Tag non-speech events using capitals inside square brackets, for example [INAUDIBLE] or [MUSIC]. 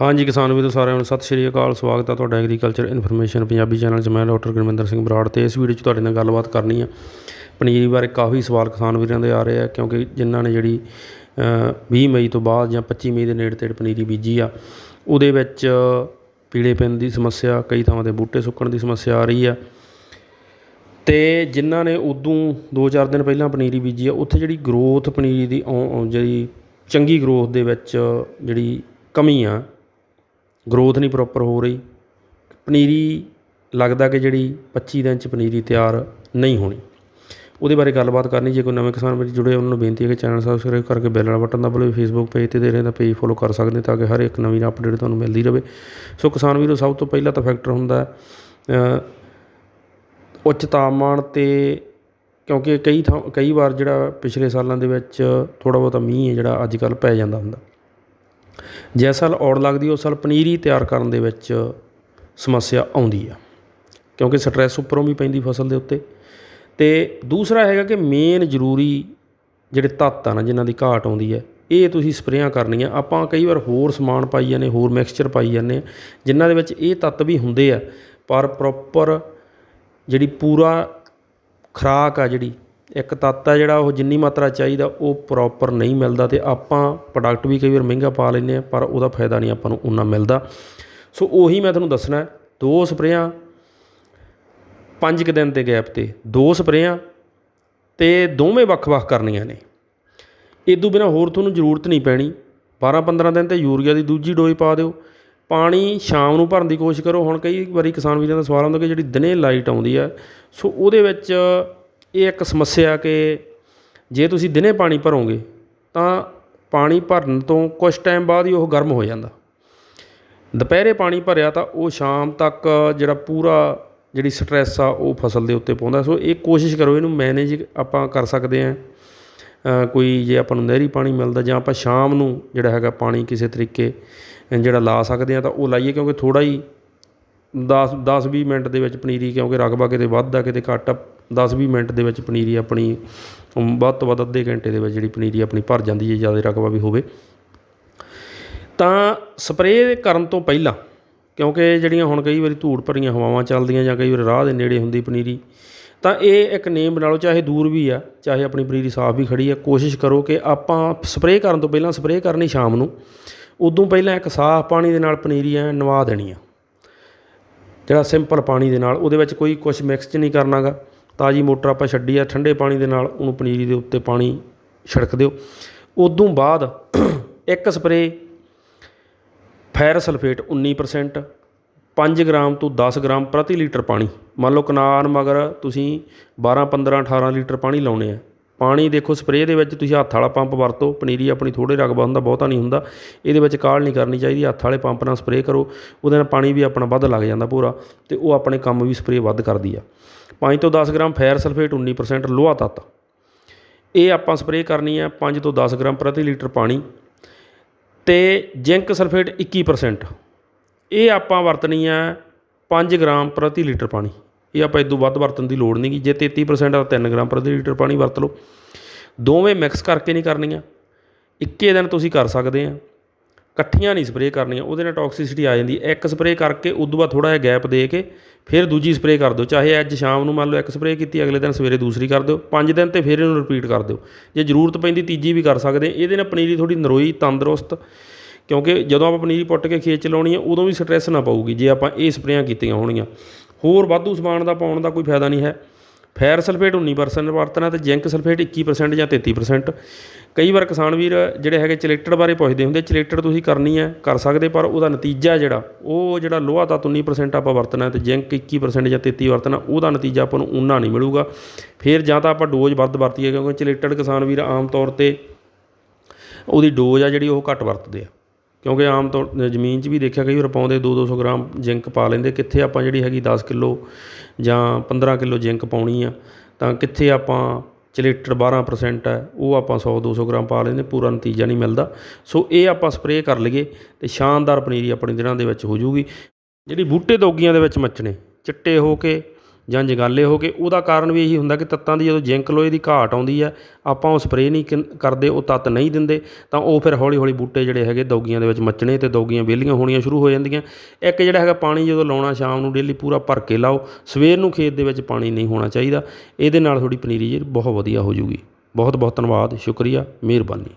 ਹਾਂਜੀ ਕਿਸਾਨ ਵੀਰੋ ਸਾਰਿਆਂ ਨੂੰ ਸਤਿ ਸ਼੍ਰੀ ਅਕਾਲ ਸਵਾਗਤ ਹੈ ਤੁਹਾਡਾ ਐਗਰੀਕਲਚਰ ਇਨਫੋਰਮੇਸ਼ਨ ਪੰਜਾਬੀ ਚੈਨਲ 'ਚ। ਮੈਂ ਡਾਕਟਰ ਗੁਰਮਿੰਦਰ ਸਿੰਘ ਬਰਾੜ ਤੇ ਇਸ ਵੀਡੀਓ 'ਚ ਤੁਹਾਡੇ ਨਾਲ ਗੱਲਬਾਤ ਕਰਨੀ ਆ। ਪਨੀਰੀ ਬਾਰੇ ਕਾਫੀ ਸਵਾਲ ਕਿਸਾਨ ਵੀਰਾਂ ਦੇ ਆ ਰਹੇ ਆ ਕਿਉਂਕਿ ਜਿਨ੍ਹਾਂ ਨੇ ਜਿਹੜੀ ਅ, 20 ਮਈ ਤੋਂ ਬਾਅਦ ਜਾਂ 25 ਮਈ ਦੇ ਨੇੜੇ ਤੇੜ ਪਨੀਰੀ ਬੀਜੀ ਆ ਉਹਦੇ ਵਿੱਚ ਪੀਲੇ ਪੈਣ ਦੀ ਸਮੱਸਿਆ ਕਈ ਥਾਵਾਂ ਤੇ ਬੂਟੇ ਸੁੱਕਣ ਦੀ ਸਮੱਸਿਆ ਆ ਰਹੀ ਆ। ਤੇ ਜਿਨ੍ਹਾਂ ਨੇ ਉਦੋਂ 2-4 ਦਿਨ ਪਹਿਲਾਂ ਪਨੀਰੀ ਬੀਜੀ ਆ ਉੱਥੇ ਜਿਹੜੀ ਗਰੋਥ ਪਨੀਰੀ ਦੀ ਆਉ- ਜਿਹੜੀ ਚੰਗੀ ਗਰੋਥ ਦੇ ਵਿੱਚ ਜਿਹੜੀ ਕਮੀ ਆ ਗਰੋਥ ਨਹੀਂ ਪ੍ਰੋਪਰ ਹੋ ਰਹੀ। ਪਨੀਰੀ ਲੱਗਦਾ ਕਿ ਜਿਹੜੀ 25 ਦਿਨ ਚ ਪਨੀਰੀ ਤਿਆਰ ਨਹੀਂ ਹੋਣੀ। ਉਹਦੇ ਬਾਰੇ ਗੱਲਬਾਤ ਕਰਨੀ, ਜੇ ਕੋਈ ਨਵੇਂ ਕਿਸਾਨ ਵੀਰ ਜੁੜੇ, ਉਹਨਾਂ ਨੂੰ ਬੇਨਤੀ ਹੈ ਕਿ ਚੈਨਲ ਸਬਸਕ੍ਰਾਈਬ ਕਰਕੇ ਬੈਲ ਵਾਲਾ ਬਟਨ ਦਬਾ ਲਓ। ਫੇਸਬੁੱਕ ਪੇਜ ਤੇ ਦੇ ਰਹੇ ਤਾਂ ਪੇਜ ਫੋਲੋ ਕਰ ਸਕਦੇ, ਤਾਂ ਕਿ ਹਰ ਇੱਕ ਨਵੀਂ ਅਪਡੇਟ ਤੁਹਾਨੂੰ ਮਿਲਦੀ ਰਹੇ। ਸੋ ਕਿਸਾਨ ਵੀਰੋ, ਸਭ ਤੋਂ ਪਹਿਲਾਂ ਤਾਂ ਫੈਕਟਰ ਹੁੰਦਾ ਉੱਚ ਤਾਪਮਾਨ ਤੇ ਕਿਉਂਕਿ ਕਈ ਥਾਂ, ਕਈ ਵਾਰ ਜਿਹੜਾ ਪਿਛਲੇ ਸਾਲਾਂ ਦੇ ਵਿੱਚ ਥੋੜਾ ਬਹੁਤਾ ਮੀਂਹ ਹੈ, ਜਿਹੜਾ ਅੱਜ ਕੱਲ੍ਹ ਪੈ ਜਾਂਦਾ ਹੁੰਦਾ। ਜਿਸ ਸਾਲ ਔੜ ਲੱਗਦੀ ਉਸ ਸਾਲ ਪਨੀਰੀ ਤਿਆਰ ਕਰਨ ਦੇ ਵਿੱਚ ਸਮੱਸਿਆ ਆਉਂਦੀ ਆ। ਕਿਉਂਕਿ ਸਟ੍ਰੈਸ ਉੱਪਰੋਂ ਵੀ ਪੈਂਦੀ ਫਸਲ ਦੇ ਉੱਤੇ। ਅਤੇ ਦੂਸਰਾ ਹੈਗਾ ਕਿ ਮੇਨ ਜ਼ਰੂਰੀ ਜਿਹੜੇ ਤੱਤ ਆ ਨਾ ਜਿਨ੍ਹਾਂ ਦੀ ਘਾਟ ਆਉਂਦੀ ਹੈ ਇਹ ਤੁਸੀਂ ਸਪਰੇਆਂ ਕਰਨੀਆਂ। ਆਪਾਂ ਕਈ ਵਾਰ ਹੋਰ ਸਮਾਨ ਪਾਈ ਜਾਂਦੇ ਹੋਰ ਮਿਕਸਚਰ ਪਾਈ ਜਾਂਦੇ ਹਾਂ, ਜਿਨ੍ਹਾਂ ਦੇ ਵਿੱਚ ਇਹ ਤੱਤ ਵੀ ਹੁੰਦੇ ਆ ਪਰ ਪ੍ਰੋਪਰ ਜਿਹੜੀ ਪੂਰਾ ਖੁਰਾਕ ਆ ਜਿਹੜੀ ਇੱਕ ਤੱਤ ਹੈ ਜਿਹੜਾ ਉਹ ਜਿੰਨੀ ਮਾਤਰਾ ਚਾਹੀਦਾ ਉਹ ਪ੍ਰੋਪਰ ਨਹੀਂ ਮਿਲਦਾ ਅਤੇ ਆਪਾਂ ਪ੍ਰੋਡਕਟ ਵੀ ਕਈ ਵਾਰ ਮਹਿੰਗਾ ਪਾ ਲੈਂਦੇ ਹਾਂ, ਪਰ ਉਹਦਾ ਫਾਇਦਾ ਨਹੀਂ ਆਪਾਂ ਨੂੰ ਉਨਾ ਮਿਲਦਾ। ਸੋ ਉਹੀ ਮੈਂ ਤੁਹਾਨੂੰ ਦੱਸਣਾ ਦੋ ਸਪਰੇਆਂ, ਪੰਜ ਕੁ ਦਿਨ ਦੇ ਗੈਪ ਤੇ, ਦੋ ਸਪਰੇਆਂ ਤੇ ਦੋਵੇਂ ਵੱਖ-ਵੱਖ ਕਰਨੀਆਂ ਨੇ। ਇਦੋਂ ਬਿਨਾ ਹੋਰ ਤੁਹਾਨੂੰ ਜ਼ਰੂਰਤ ਨਹੀਂ ਪੈਣੀ। 12-15 ਦਿਨ ਤੇ ਯੂਰੀਆ ਦੀ ਦੂਜੀ ਡੋਜ਼ ਪਾ ਦਿਓ। ਪਾਣੀ ਸ਼ਾਮ ਨੂੰ ਭਰਨ ਦੀ ਕੋਸ਼ਿਸ਼ ਕਰੋ। ਹੁਣ ਕਈ ਵਾਰੀ ਕਿਸਾਨ ਵੀਰਾਂ ਦਾ ਸਵਾਲ ਹੁੰਦਾ ਕਿ ਜਿਹੜੀ ਦਿਨੇ ਲਾਈਟ ਆਉਂਦੀ ਹੈ, ਸੋ ਉਹਦੇ ਵਿੱਚ ਇਹ ਇੱਕ ਸਮੱਸਿਆ ਕਿ ਜੇ ਤੁਸੀਂ ਦਿਨੇ ਪਾਣੀ ਭਰੋਗੇ, ਤਾਂ ਪਾਣੀ ਭਰਨ ਤੋਂ ਕੁਝ ਟਾਈਮ ਬਾਅਦ ਹੀ ਉਹ ਗਰਮ ਹੋ ਜਾਂਦਾ। ਦੁਪਹਿਰੇ ਪਾਣੀ ਭਰਿਆ ਤਾਂ ਉਹ ਸ਼ਾਮ ਤੱਕ ਜਿਹੜਾ ਪੂਰਾ ਜਿਹੜੀ ਸਟ੍ਰੈਸ ਆ, ਉਹ ਫਸਲ ਦੇ ਉੱਤੇ ਪਾਉਂਦਾ। ਸੋ ਇਹ ਕੋਸ਼ਿਸ਼ ਕਰੋ, ਇਹਨੂੰ ਮੈਨੇਜ ਆਪਾਂ ਕਰ ਸਕਦੇ ਹਾਂ। ਕੋਈ ਜੇ ਆਪਾਂ ਨੂੰ ਨਹਿਰੀ ਪਾਣੀ ਮਿਲਦਾ ਜਾਂ ਆਪਾਂ ਸ਼ਾਮ ਨੂੰ ਜਿਹੜਾ ਹੈਗਾ ਪਾਣੀ ਕਿਸੇ ਤਰੀਕੇ ਜਿਹੜਾ ਲਾ ਸਕਦੇ ਆ ਤਾਂ ਉਹ ਲਾਈਏ ਕਿਉਂਕਿ ਥੋੜਾ ਹੀ ਦਸ ਦਸ ਵੀਹ ਮਿੰਟ ਦੇ ਵਿੱਚ ਪਨੀਰੀ, ਕਿਉਂਕਿ ਰਕਬਾ ਕਿਤੇ ਵੱਧਦਾ ਕਿਤੇ ਘੱਟ ਦਸ ਵੀਹ ਮਿੰਟ ਦੇ ਵਿੱਚ ਪਨੀਰੀ ਆਪਣੀ ਵੱਧ ਤੋਂ ਵੱਧ ਅੱਧੇ ਘੰਟੇ ਦੇ ਵਿੱਚ ਜਿਹੜੀ ਪਨੀਰੀ ਆਪਣੀ ਭਰ ਜਾਂਦੀ ਹੈ, ਜ਼ਿਆਦਾ ਰਕਬਾ ਵੀ ਹੋਵੇ। ਤਾਂ ਸਪਰੇਅ ਕਰਨ ਤੋਂ ਪਹਿਲਾਂ, ਕਿਉਂਕਿ ਜਿਹੜੀਆਂ ਹੁਣ ਕਈ ਵਾਰੀ ਧੂੜ ਭਰੀਆਂ ਹਵਾਵਾਂ ਚੱਲਦੀਆਂ ਜਾਂ ਕਈ ਵਾਰ ਰਾਹ ਦੇ ਨੇੜੇ ਹੁੰਦੀ ਪਨੀਰੀ, ਤਾਂ ਇਹ ਇੱਕ ਨੇਮ ਬਣਾ ਲਓ ਚਾਹੇ ਦੂਰ ਵੀ ਆ, ਚਾਹੇ ਆਪਣੀ ਪਨੀਰੀ ਸਾਫ਼ ਵੀ ਖੜੀ ਆ, ਕੋਸ਼ਿਸ਼ ਕਰੋ ਕਿ ਆਪਾਂ ਸਪਰੇਅ ਕਰਨ ਤੋਂ ਪਹਿਲਾਂ ਸਪਰੇਅ ਕਰਨੀ ਸ਼ਾਮ ਨੂੰ, ਉਦੋਂ ਪਹਿਲਾਂ ਇੱਕ ਸਾਫ਼ ਪਾਣੀ ਦੇ ਨਾਲ ਪਨੀਰੀ ਐ ਨਵਾ ਦੇਣੀ ਆ। ਜਿਹੜਾ ਸਿੰਪਲ ਪਾਣੀ ਦੇ ਨਾਲ, ਉਹਦੇ ਵਿੱਚ ਕੋਈ ਕੁਝ ਮਿਕਸ ਚ ਨਹੀਂ ਕਰਨਾਗਾ। ਤਾਜੀ ਮੋਟਰ ਆਪਾਂ ਛੱਡੀ ਆ, ਠੰਡੇ ਪਾਣੀ ਦੇ ਨਾਲ, ਉਹਨੂੰ ਪਨੀਰੀ ਦੇ ਉੱਤੇ ਪਾਣੀ ਛਿੜਕ ਦਿਓ। ਉਦੋਂ ਬਾਅਦ [CLEARS THROAT] ਇੱਕ ਸਪਰੇਅ ਫੈਰ ਸਲਫੇਟ 19% 5 ਗ੍ਰਾਮ ਤੋਂ 10 ਗ੍ਰਾਮ ਪ੍ਰਤੀ ਲੀਟਰ ਪਾਣੀ। ਮੰਨ ਲਓ ਕਨਾਨ ਮਗਰ ਤੁਸੀਂ 12 15 18 ਲੀਟਰ ਪਾਣੀ ਲਾਉਣੇ ਆ। ਪਾਣੀ ਦੇਖੋ ਸਪਰੇਅ ਦੇ ਵਿੱਚ ਤੁਸੀਂ ਹੱਥ ਵਾਲਾ ਪੰਪ ਵਰਤੋ, ਪਨੀਰੀ ਆਪਣੀ ਥੋੜੇ ਰਗਬਾ ਹੁੰਦਾ, ਬਹੁਤਾ ਨਹੀਂ ਹੁੰਦਾ। ਇਹਦੇ ਵਿੱਚ ਕਾਲ ਨਹੀਂ ਕਰਨੀ ਚਾਹੀਦੀ, ਹੱਥ ਵਾਲੇ ਪੰਪ ਨਾਲ ਸਪਰੇਅ ਕਰੋ। ਉਹਦੇ ਨਾਲ ਪਾਣੀ ਵੀ ਆਪਣਾ ਵੱਧ ਲੱਗ ਜਾਂਦਾ ਪੂਰਾ ਤੇ ਉਹ ਆਪਣੇ ਕੰਮ ਵੀ ਸਪਰੇਅ ਵੱਧ ਕਰਦੀ ਆ। 5 ਤੋਂ 10 ਗ੍ਰਾਮ ਫੈਰ ਸਲਫੇਟ 19% ਲੋਹਾ ਤੱਤ। ਇਹ ਆਪਾਂ ਸਪਰੇਅ ਕਰਨੀ ਹੈ 5 ਤੋਂ 10 ਗ੍ਰਾਮ ਪ੍ਰਤੀ ਲੀਟਰ ਪਾਣੀ ਤੇ ਜ਼ਿੰਕ ਸਲਫੇਟ 21% ਇਹ ਆਪਾਂ ਵਰਤਣੀ ਹੈ 5 ਗ੍ਰਾਮ ਪ੍ਰਤੀ ਲੀਟਰ ਪਾਣੀ। ਇਹ ਆਪਾਂ ਇਦੋਂ ਵੱਧ ਵਰਤਣ ਦੀ ਲੋੜ ਨਹੀਂਗੀ ਜੇ 33% ਆ ਤਾਂ 3 ਗ੍ਰਾਮ ਪ੍ਰਤੀ ਲੀਟਰ ਪਾਣੀ ਵਰਤ ਲਓ। ਦੋਵੇਂ ਮਿਕਸ ਕਰਕੇ ਨਹੀਂ ਕਰਨੀਆਂ। ਇੱਕੇ ਦਿਨ ਤੁਸੀਂ ਕਰ ਸਕਦੇ ਆ। ਇਕੱਠੀਆਂ ਨਹੀਂ ਸਪਰੇਅ ਕਰਨੀਆਂ। ਉਹਦੇ ਨਾਲ ਟੌਕਸਿਸਿਟੀ ਆ ਜਾਂਦੀ ਹੈ। ਇੱਕ ਸਪਰੇਅ ਕਰਕੇ ਉਦੋਂ ਬਾਅਦ ਥੋੜਾ ਜਿਹਾ ਗੈਪ ਦੇ ਕੇ ਫਿਰ ਦੂਜੀ ਸਪਰੇਅ ਕਰ ਦਿਓ। ਚਾਹੇ ਅੱਜ ਸ਼ਾਮ ਨੂੰ ਮੰਨ ਲਓ ਇੱਕ ਸਪਰੇਅ ਕੀਤੀ, ਅਗਲੇ ਦਿਨ ਸਵੇਰੇ ਦੂਸਰੀ ਕਰ ਦਿਓ। ਪੰਜ ਦਿਨ ਤੇ ਫਿਰ ਇਹਨੂੰ ਰਿਪੀਟ ਕਰ ਦਿਓ। ਜੇ ਜ਼ਰੂਰਤ ਪੈਂਦੀ ਤੀਜੀ ਵੀ ਕਰ ਸਕਦੇ। ਇਹਦੇ ਨਾਲ ਪਨੀਰੀ ਥੋੜੀ ਨਰੋਈ, ਤੰਦਰੁਸਤ, ਕਿਉਂਕਿ ਜਦੋਂ ਆਪਾਂ ਪਨੀਰੀ ਪੁੱਟ ਕੇ ਖੇਤ ਚ ਲਾਉਣੀ ਹੈ ਉਦੋਂ ਵੀ ਸਟ੍ਰੈਸ ਨਾ ਪਾਊਗੀ। ਜੇ ਆਪਾਂ ਇਹ ਸਪਰੇਆਂ ਕੀਤੀਆਂ ਹੋਣਗੀਆਂ। ਹੋਰ ਵਾਧੂ ਸਮਾਨ ਦਾ ਪਾਉਣ ਦਾ ਕੋਈ ਫਾਇਦਾ ਨਹੀਂ ਹੈ। ਫੈਰ ਸਲਫੇਟ 19% ਵਰਤਣਾ ਤੇ ਜ਼ਿੰਕ ਸਲਫੇਟ 21% ਜਾਂ 33% ਕਈ ਵਾਰ ਕਿਸਾਨ ਵੀਰ ਜਿਹੜੇ ਹੈਗੇ ਚਲੇਟਡ ਬਾਰੇ ਪੁੱਛਦੇ ਹੁੰਦੇ ਚਲੇਟਡ ਤੁਸੀਂ ਕਰਨੀ ਹੈ, ਕਰ ਸਕਦੇ, ਪਰ ਉਹਦਾ ਨਤੀਜਾ ਜਿਹੜਾ, ਉਹ ਜਿਹੜਾ ਲੋਹਾ ਤੱਤ 19% ਆਪਾਂ ਵਰਤਣਾ ਤੇ ਜ਼ਿੰਕ 21% ਜਾਂ 33 ਵਰਤਣਾ, ਉਹਦਾ ਨਤੀਜਾ ਆਪਾਂ ਨੂੰ ਉਨਾ ਨਹੀਂ ਮਿਲੂਗਾ। ਫਿਰ ਜਾਂ ਤਾਂ ਆਪਾਂ ਡੋਜ਼ ਵੱਧ ਵਰਤੀਏ, ਕਿਉਂਕਿ ਚਲੇਟਡ ਕਿਸਾਨ ਵੀਰ ਆਮ ਤੌਰ ਤੇ ਉਹਦੀ ਡੋਜ਼ ਆ ਜਿਹੜੀ ਉਹ ਘੱਟ ਵਰਤਦੇ ਆ। ਕਿਉਂਕਿ ਆਮ ਤੌਰ ਜ਼ਮੀਨ 'ਚ ਵੀ ਦੇਖਿਆ ਕਈ ਵਾਰ ਪਾਉਂਦੇ ਦੋ ਦੋ ਸੌ ਗ੍ਰਾਮ ਜ਼ਿੰਕ ਪਾ ਲੈਂਦੇ, ਕਿੱਥੇ ਆਪਾਂ ਜਿਹੜੀ ਹੈਗੀ ਦਸ ਕਿੱਲੋ ਜਾਂ ਪੰਦਰਾਂ ਕਿੱਲੋ ਜ਼ਿੰਕ ਪਾਉਣੀ ਆ, ਤਾਂ ਕਿੱਥੇ ਆਪਾਂ ਚਲੇਟਰ 12% ਹੈ ਉਹ ਆਪਾਂ ਸੌ ਦੋ ਸੌ ਗ੍ਰਾਮ ਪਾ ਲੈਂਦੇ, ਪੂਰਾ ਨਤੀਜਾ ਨਹੀਂ ਮਿਲਦਾ। ਸੋ ਇਹ ਆਪਾਂ ਸਪਰੇਅ ਕਰ ਲਈਏ ਅਤੇ ਸ਼ਾਨਦਾਰ ਪਨੀਰੀ ਆਪਣੇ ਦਿਨਾਂ ਦੇ ਵਿੱਚ ਹੋ ਜੂਗੀ ਜਿਹੜੀ ਬੂਟੇ ਦੋਗੀਆਂ ਦੇ ਵਿੱਚ ਮੱਚਣੇ ਚਿੱਟੇ ਹੋ ਕੇ ਜਾਂ ਜੰਗਾਲੇ ਹੋ ਗਏ ਉਹਦਾ ਕਾਰਨ ਵੀ ਇਹੀ ਹੁੰਦਾ ਕਿ ਤੱਤਾਂ ਦੀ ਜਦੋਂ ਜ਼ਿੰਕ ਲੋਹੇ ਦੀ ਘਾਟ ਆਉਂਦੀ ਹੈ, ਆਪਾਂ ਉਹ ਸਪਰੇਅ ਨਹੀਂ ਕਿਨ- ਕਰਦੇ, ਉਹ ਤੱਤ ਨਹੀਂ ਦਿੰਦੇ, ਤਾਂ ਉਹ ਫਿਰ ਹੌਲੀ ਹੌਲੀ ਬੂਟੇ ਜਿਹੜੇ ਹੈਗੇ ਦੌਗੀਆਂ ਦੇ ਵਿੱਚ ਮੱਚਣੇ ਅਤੇ ਦੌਗੀਆਂ ਵਿਹਲੀਆਂ ਹੋਣੀਆਂ ਸ਼ੁਰੂ ਹੋ ਜਾਂਦੀਆਂ। ਇੱਕ ਜਿਹੜਾ ਹੈਗਾ ਪਾਣੀ ਜਦੋਂ ਲਾਉਣਾ ਸ਼ਾਮ ਨੂੰ ਡੇਲੀ ਪੂਰਾ ਭਰ ਕੇ ਲਾਓ, ਸਵੇਰ ਨੂੰ ਖੇਤ ਦੇ ਵਿੱਚ ਪਾਣੀ ਨਹੀਂ ਹੋਣਾ ਚਾਹੀਦਾ, ਇਹਦੇ ਨਾਲ ਤੁਹਾਡੀ ਪਨੀਰੀ ਜਿਹੜੀ ਬਹੁਤ ਵਧੀਆ ਹੋ ਜੂਗੀ। ਬਹੁਤ ਬਹੁਤ ਧੰਨਵਾਦ, ਸ਼ੁਕਰੀਆ, ਮਿਹਰਬਾਨੀ।